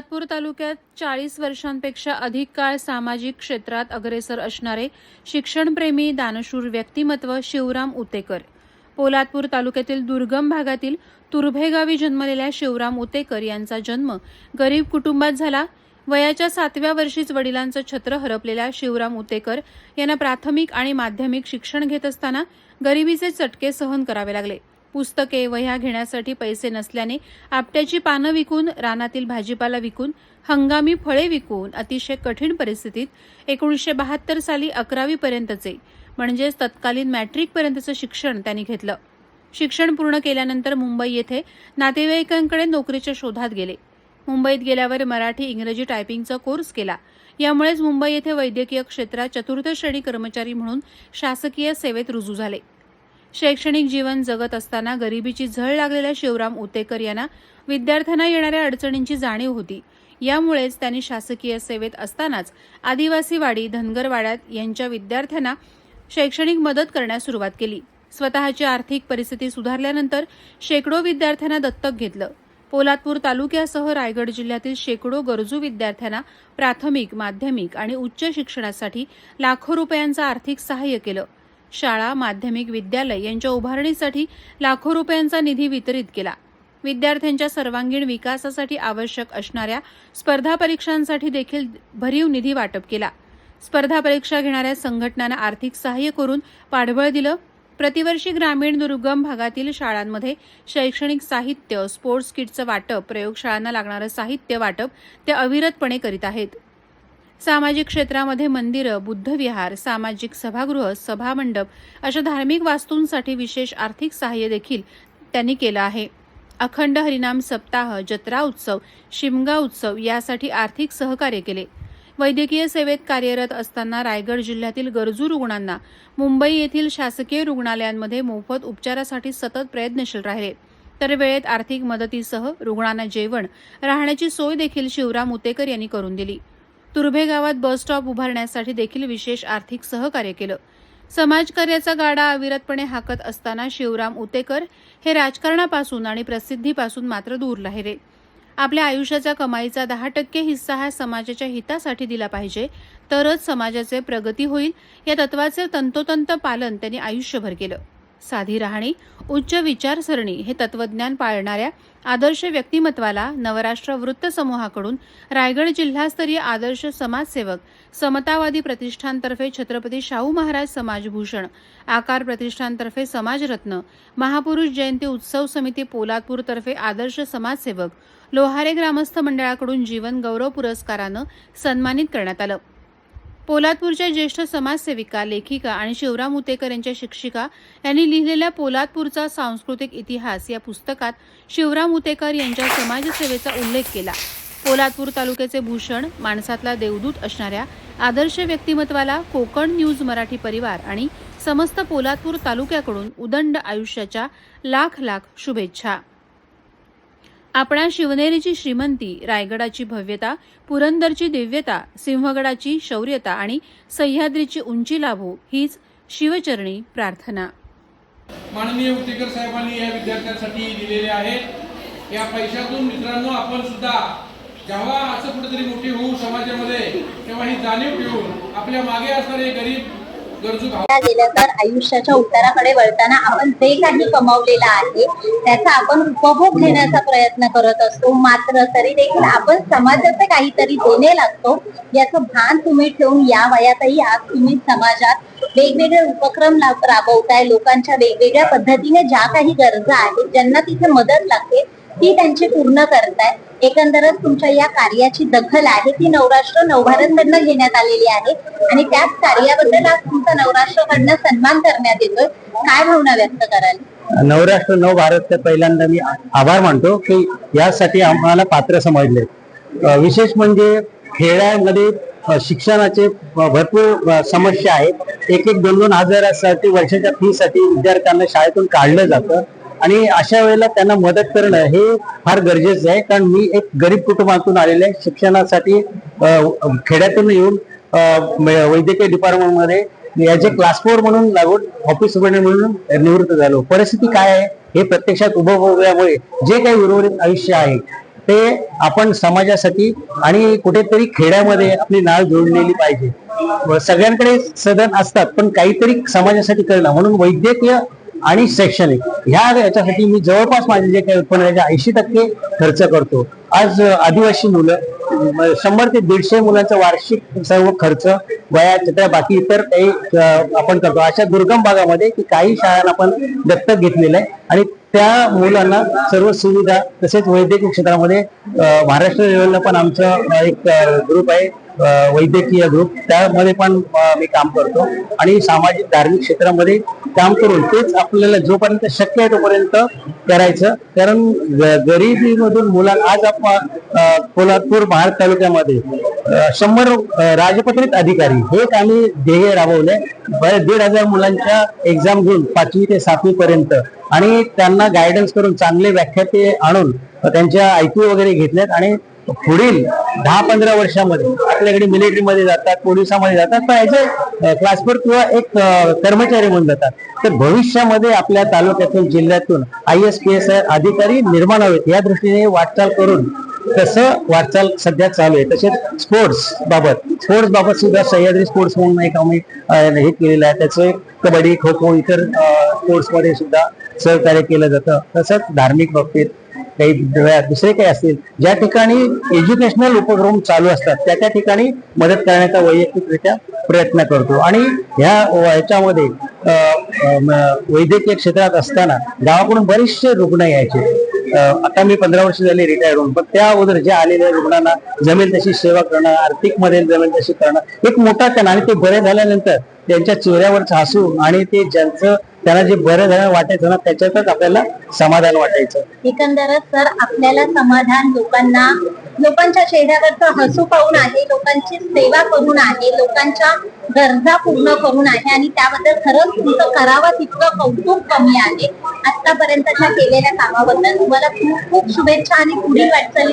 पोलादपूर तालुक्यात चाळीस वर्षांपेक्षा अधिक काळ सामाजिक क्षेत्रात अग्रेसर असणारे शिक्षणप्रेमी दानशूर व्यक्तिमत्व शिवराम उतेकर. पोलादपूर तालुक्यातील दुर्गम भागातील तुर्भे गावी जन्मलेल्या शिवराम उतेकर यांचा जन्म गरीब कुटुंबात झाला. वयाच्या सातव्या वर्षीच वडिलांचं छत्र हरपलेल्या शिवराम उतेकर यांना प्राथमिक आणि माध्यमिक शिक्षण घेत असताना गरिबीचे चटके सहन करावे लागले. पुस्तके वह्या घेण्यासाठी पैसे नसल्याने आपट्याची पानं विकून रानातील भाजीपाला विकून हंगामी फळे विकून अतिशय कठीण परिस्थितीत एकोणीसशे बहात्तर साली अकरावीपर्यंतचे म्हणजेच तत्कालीन मॅट्रिकपर्यंतचं शिक्षण त्यांनी घेतलं. शिक्षण पूर्ण केल्यानंतर मुंबई येथे नातेवाईकांकडे नोकरीच्या शोधात गेले. मुंबईत गेल्यावर मराठी इंग्रजी टायपिंगचा कोर्स केला. यामुळेच मुंबई येथे वैद्यकीय क्षेत्रात चतुर्थ श्रेणी कर्मचारी म्हणून शासकीय सेवेत रुजू झाले. शैक्षणिक जीवन जगत असताना गरिबीची झळ लागलेल्या शिवराम उतेकर यांना विद्यार्थ्यांना येणाऱ्या अडचणींची जाणीव होती. यामुळेच त्यांनी शासकीय सेवेत असतानाच आदिवासीवाडी धनगरवाड्यात यांच्या विद्यार्थ्यांना शैक्षणिक मदत करण्यास सुरुवात केली. स्वतःची आर्थिक परिस्थिती सुधारल्यानंतर शेकडो विद्यार्थ्यांना दत्तक घेतलं. पोलादपूर तालुक्यासह रायगड जिल्ह्यातील शेकडो गरजू विद्यार्थ्यांना प्राथमिक माध्यमिक आणि उच्च शिक्षणासाठी लाखो रुपयांचं आर्थिक सहाय्य केलं. शाळा माध्यमिक विद्यालय यांच्या उभारणीसाठी लाखो रुपयांचा निधी वितरित केला. विद्यार्थ्यांच्या सर्वांगीण विकासासाठी आवश्यक असणाऱ्या स्पर्धा परीक्षांसाठी देखील भरीव निधी वाटप केला. स्पर्धा परीक्षा घेणाऱ्या संघटनांना आर्थिक सहाय्य करून पाठबळ दिलं. प्रतिवर्षी ग्रामीण दुर्गम भागातील शाळांमध्ये शैक्षणिक साहित्य स्पोर्ट्स किटचं वाटप प्रयोगशाळांना लागणारं साहित्य वाटप ते अविरतपणे करीत आहेत. सामाजिक क्षेत्रामध्ये मंदिरं बुद्धविहार सामाजिक सभागृह सभामंडप अशा धार्मिक वास्तूंसाठी विशेष आर्थिक सहाय्य देखील त्यांनी केलं आहे. अखंड हरिनाम सप्ताह जत्रा उत्सव शिमगा उत्सव यासाठी आर्थिक सहकार्य केले. वैद्यकीय सेवेत कार्यरत असताना रायगड जिल्ह्यातील गरजू रुग्णांना मुंबई येथील शासकीय रुग्णालयांमध्ये मोफत उपचारासाठी सतत प्रयत्नशील राहिले. तर वेळेत आर्थिक मदतीसह रुग्णांना जेवण राहण्याची सोय देखील शिवराम उतेकर यांनी करून दिली. तुर्भे गावात बस स्टॉप उभारण्यासाठी देखील विशेष आर्थिक सहकार्य केलं. समाजकार्याचा गाडा अविरतपणे हाकत असताना शिवराम उतेकर हे राजकारणापासून आणि प्रसिद्धीपासून मात्र दूर राहिले. आपल्या आयुष्याचा कमाईचा दहा टक्के हिस्सा हा समाजाच्या हितासाठी दिला पाहिजे तरच समाजाचे प्रगती होईल या तत्वाचे तंतोतंत पालन त्यांनी आयुष्यभर केलं. साधी राहणी उच्च विचारसरणी हे तत्वज्ञान पाळणाऱ्या आदर्श व्यक्तिमत्वाला नवराष्ट्र वृत्तसमूहाकडून रायगड जिल्हास्तरीय आदर्श समाजसेवक समतावादी प्रतिष्ठानतर्फे छत्रपती शाहू महाराज समाजभूषण आकार प्रतिष्ठानतर्फे समाजरत्न महापुरुष जयंती उत्सव समिती पोलादपूरतर्फे आदर्श समाजसेवक लोहारे ग्रामस्थ मंडळाकडून जीवन गौरव पुरस्कारानं सन्मानित करण्यात आलं. पोलादपूरच्या ज्येष्ठ समाजसेविका लेखिका आणि शिवराम उतेकर यांच्या शिक्षिका यांनी लिहिलेल्या पोलादपूरचा सांस्कृतिक इतिहास या पुस्तकात शिवराम उतेकर यांच्या समाजसेवेचा उल्लेख केला. पोलादपूर तालुक्याचे भूषण माणसातला देवदूत असणाऱ्या आदर्श व्यक्तिमत्वाला कोकण न्यूज मराठी परिवार आणि समस्त पोलादपूर तालुक्याकडून उदंड आयुष्याच्या लाख लाख शुभेच्छा. आपणा शिवनेरीची श्रीमंती रायगडाची भव्यता पुरंदरची दिव्यता सिंहगडाची शौर्यता आणि सह्याद्रीची उंची लाभो हीच शिवचरणी प्रार्थना. माननीय उतेकर साहेबांनी या विद्यार्थ्यांसाठी दिलेले आहे या पैशातून मित्रांनो आपण सुद्धा जेव्हा असं कुठेतरी मोठी होऊ समाजामध्ये तेव्हा ही जाणीव ठेवून आपल्या मागे असणारे गरीब गेलं तर आयुष्याच्या उत्तराकडे वळताना आपण जे काही कमावलेलं आहे त्याचा आपण उपभोग घेण्याचा प्रयत्न करत असतो. मात्र तरी देखील आपण समाजाचे काहीतरी देणे लागतो. याचं भान तुम्ही ठेवून या वयातही आज तुम्ही समाजात वेगवेगळे उपक्रम राबवताय. लोकांच्या वेगवेगळ्या पद्धतीने ज्या काही गरजा आहेत ज्यांना तिथे मदत लागते ती त्यांची पूर्ण करताय. एकंदरच तुमच्या या कार्याची दखल आहे. ती नवराष्ट्र नवभारतकडनं घेण्यात आलेली आहे. आणि त्याच कार्याबद्दल आज तुमचा नवराष्ट्रकडनं सन्मान करण्यात येतोय. काय भावना व्यक्त कराल? नवराष्ट्र नव भारतचे पहिल्यांदा मी आभार मानतो की यासाठी आम्हाला पात्र समजले. विशेष म्हणजे खेड्यामध्ये शिक्षणाचे भरपूर समस्या आहेत. एक एक दोन दोन हजारासाठी वर्षाच्या फी साठी विद्यार्थ्यांना शाळेतून काढलं जातं. आणि अशा वेळेला त्यांना मदत करणं हे फार गरजेचं आहे. कारण मी एक गरीब कुटुंबातून आलेले आहे. शिक्षणासाठी खेड्यातून येऊन वैद्यकीय डिपार्टमेंटमध्ये याचे क्लास फोर म्हणून लागून ऑफिस म्हणून निवृत्त झालो. परिस्थिती काय आहे? हे प्रत्यक्षात उपभोगल्यामुळे जे काही उर्वरित आयुष्य आहे ते आपण समाजासाठी आणि कुठेतरी खेड्यामध्ये आपली नाळ जोडलेली पाहिजे. सगळ्यांकडे सदन असतात पण काहीतरी समाजासाठी करणं. म्हणून वैद्यकीय आणि शैक्षणिक. ह्या याच्यासाठी मी जवळपास माझे जे काही उत्पन्न आहे ऐंशी टक्के खर्च करतो. आज आदिवासी मुलं शंभर ते दीडशे मुलांचा वार्षिक सर्व खर्च वया त्या बाकी इतर काही आपण करतो. अशा दुर्गम भागामध्ये की काही शाळांना आपण दत्तक घेतलेलं आहे आणि त्या मुलांना सर्व सुविधा तसेच वैद्यकीय क्षेत्रामध्ये महाराष्ट्र लेवलला पण आमचं एक ग्रुप आहे. वैद्यकीय ग्रुप त्यामध्ये पण मी काम करतो. आणि सामाजिक धार्मिक क्षेत्रामध्ये काम करून तेच आपल्याला जोपर्यंत शक्य आहे तोपर्यंत करायचं. कारण ग- गरिबीमधून मुलांना आज आपण कोल्हापूर महाड तालुक्यामध्ये शंभर राजपत्रित अधिकारी हे आम्ही ध्येय राबवले बरेच दीड हजार मुलांच्या एक्झाम घेऊन पाचवी ते सातवी पर्यंत आणि त्यांना गायडन्स करून चांगले व्याख्याते आणून त्यांच्या आयक्यू वगैरे घेतल्यात आणि पुढील दहा पंधरा वर्षामध्ये आपल्याकडे मिलिटरीमध्ये जातात पोलिसामध्ये जातात पण याचे क्लासफोर किंवा एक कर्मचारी म्हणून जातात. तर भविष्यामध्ये आपल्या तालुक्यातून जिल्ह्यातून आय एस पी एस अधिकारी निर्माण हवेत या दृष्टीने वाटचाल करून तसं वाटचाल सध्या चालू आहे. तसेच स्पोर्ट्स बाबत स्पोर्ट्स बाबत सुद्धा सह्याद्री स्पोर्ट्स म्हणून एक आम्ही हे केलेलं आहे. त्याचे कबड्डी खो खो इतर स्पोर्ट्समध्ये सुद्धा सहकार्य केलं जातं. तसंच धार्मिक बाबतीत काही दुसरे काही असतील ज्या ठिकाणी एज्युकेशनल उपक्रम चालू असतात त्या त्या ठिकाणी मदत करण्याचा वैयक्तिकरित्या प्रयत्न करतो. आणि ह्या ह्याच्यामध्ये वैद्यकीय क्षेत्रात असताना गावाकडून बरेचसे रुग्ण यायचे. आता मी पंधरा वर्ष झाली रिटायर होऊन पण त्या अगोदर ज्या आलेल्या रुग्णांना जमेल तशी सेवा करणं आर्थिकमध्ये जमेल तशी करणं एक मोठा त्यांना आणि ते बरे झाल्यानंतर त्यांच्या चेहऱ्यावरचं हसू आणि ते ज्यांचं त्याला जे बरं झालं वाटायचं ना त्याच्यातच आपल्याला समाधान वाटायचं. एकंदरच सर आपल्याला समाधान लोकांना लोकांच्या चेहऱ्यावरचं हसू पाहून आहे लोकांची सेवा करून आहे लोकांच्या गरजा पूर्ण करून आहे आणि त्याबद्दल खरंच तुमचं करावं तितकं कौतुक कमी आहे. आतापर्यंतच्या केलेल्या कामाबद्दल तुम्हाला खूप खूप शुभेच्छा आणि पुढील वाटचाली